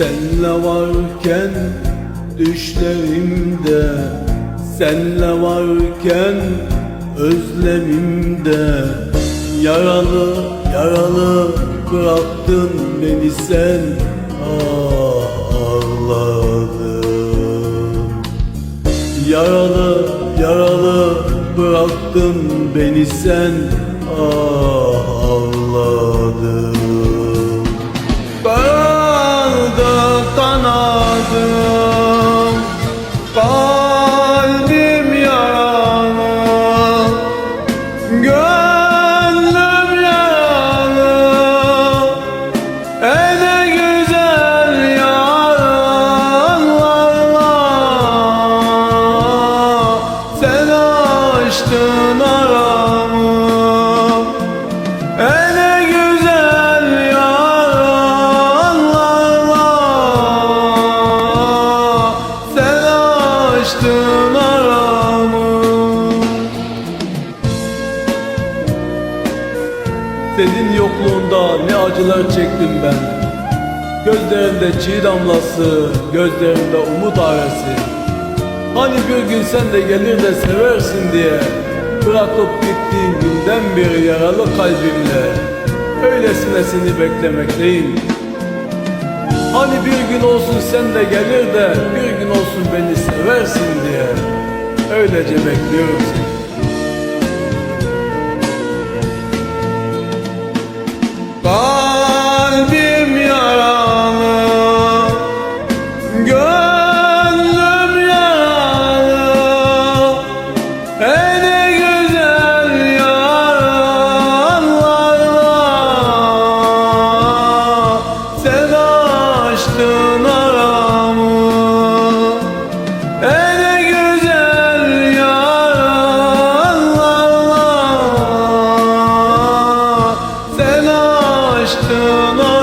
Senle varken düşlerimde Senle varken özlemimde. Yaralı yaralı bıraktın beni sen Ah ağladım Yaralı yaralı bıraktın beni sen Ah ağladım Bye. Senin yokluğunda ne acılar çektim ben. Gözlerinde çiğ damlası, gözlerinde umut arası. Hani bir gün sen de gelir de seversin diye. Bırakıp gittiğin günden beri yaralı kalbimle. Öylesine seni beklemekteyim Hani bir gün olsun sen de gelir de Bir gün olsun beni seversin diye. Öylece bekliyorum seni açtın aramı. Ele güzel ya Sen açtın aramı